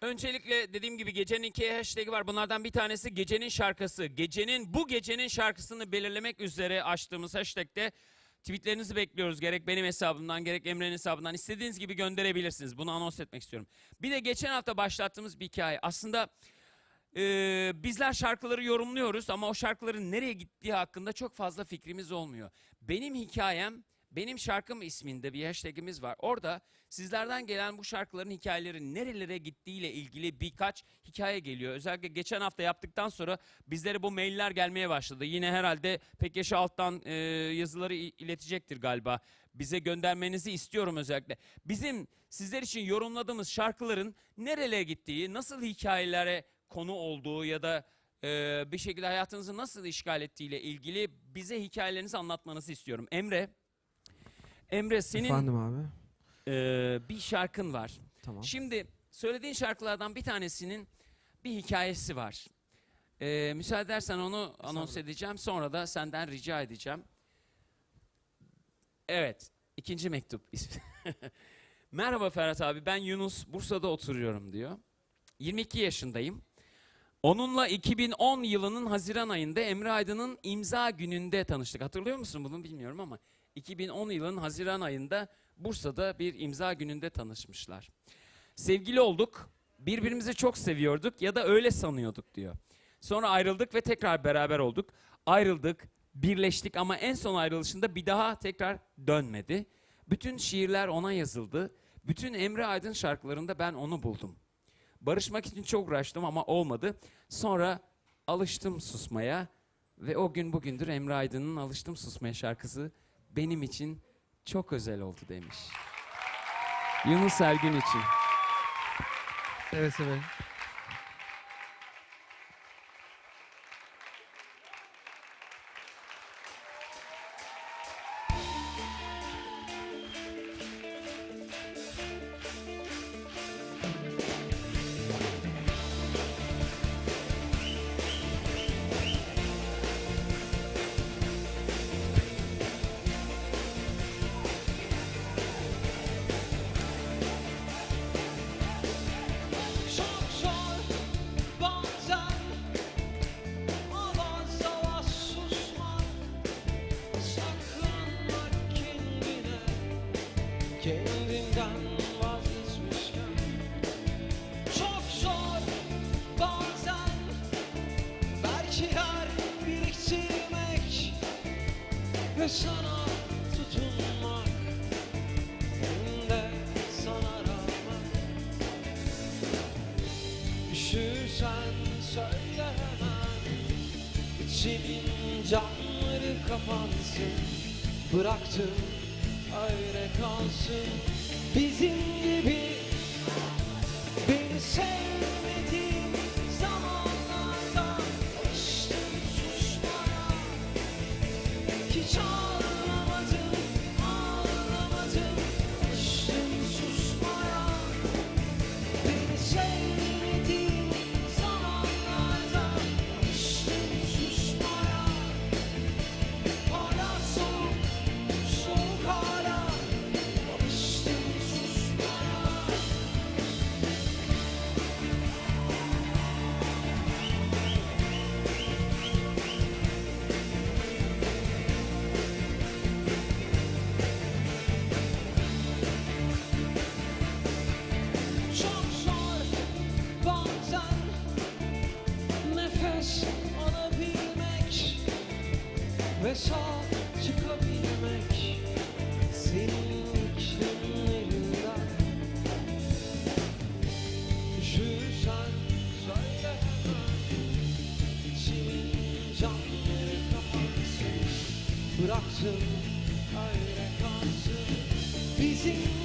Öncelikle dediğim gibi gecenin iki hashtag'i var. Bunlardan bir tanesi gecenin şarkısı. Gecenin bu gecenin şarkısını belirlemek üzere açtığımız hashtag'te tweetlerinizi bekliyoruz. Gerek benim hesabımdan gerek Emre'nin hesabından istediğiniz gibi gönderebilirsiniz. Bunu anons etmek istiyorum. Bir de geçen hafta başlattığımız bir hikaye. Aslında eee, bizler şarkıları yorumluyoruz ama o şarkıların nereye gittiği hakkında çok fazla fikrimiz olmuyor. Benim hikayem benim şarkım isminde bir hashtagimiz var. Orada sizlerden gelen bu şarkıların hikayeleri nerelere gittiğiyle ilgili birkaç hikaye geliyor. Özellikle geçen hafta yaptıktan sonra bizlere bu mailler gelmeye başladı. Yine herhalde Pekyaşı alttan e, yazıları iletecektir galiba. Bize göndermenizi istiyorum özellikle. Bizim sizler için yorumladığımız şarkıların nerelere gittiği, nasıl hikayelere konu olduğu ya da e, bir şekilde hayatınızı nasıl işgal ettiğiyle ilgili bize hikayelerinizi anlatmanızı istiyorum. Emre, Emre senin Efendim abi. e, bir şarkın var. Tamam. Şimdi söylediğin şarkılardan bir tanesinin bir hikayesi var. E, müsaade edersen onu anons edeceğim. Sonra da senden rica edeceğim. Evet. ikinci mektup ismi. Merhaba Ferhat abi ben Yunus Bursa'da oturuyorum diyor. 22 yaşındayım. Onunla 2010 yılının Haziran ayında Emre Aydın'ın imza gününde tanıştık. Hatırlıyor musun bunu bilmiyorum ama 2010 yılının Haziran ayında Bursa'da bir imza gününde tanışmışlar. Sevgili olduk, birbirimizi çok seviyorduk ya da öyle sanıyorduk diyor. Sonra ayrıldık ve tekrar beraber olduk. Ayrıldık, birleştik ama en son ayrılışında bir daha tekrar dönmedi. Bütün şiirler ona yazıldı. Bütün Emre Aydın şarkılarında ben onu buldum. Barışmak için çok uğraştım ama olmadı. Sonra alıştım susmaya ve o gün bugündür Emre Aydın'ın Alıştım Susmaya şarkısı benim için çok özel oldu demiş. Yunus Ergün için. Seve seve. Sana tutunmak Hem de sana rağmen Üşürsen söyle hemen İçimin camları kapansın. Bıraktım öyle kalsın. Bizim gibi Beni sevmediğin Hiç çıkabilmek senin iklimlerinden. Üşürsen söyle hemen içimin camları kapansın. Bıraktım öyle kalsın bizim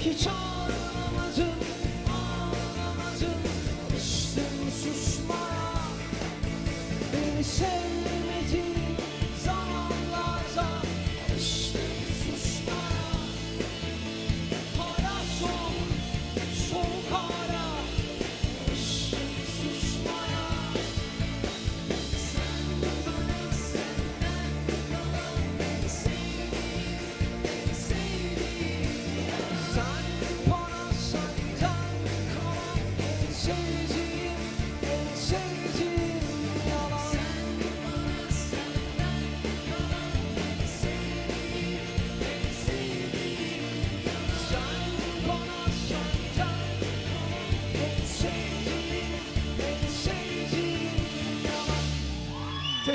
Hiç ağlamadım,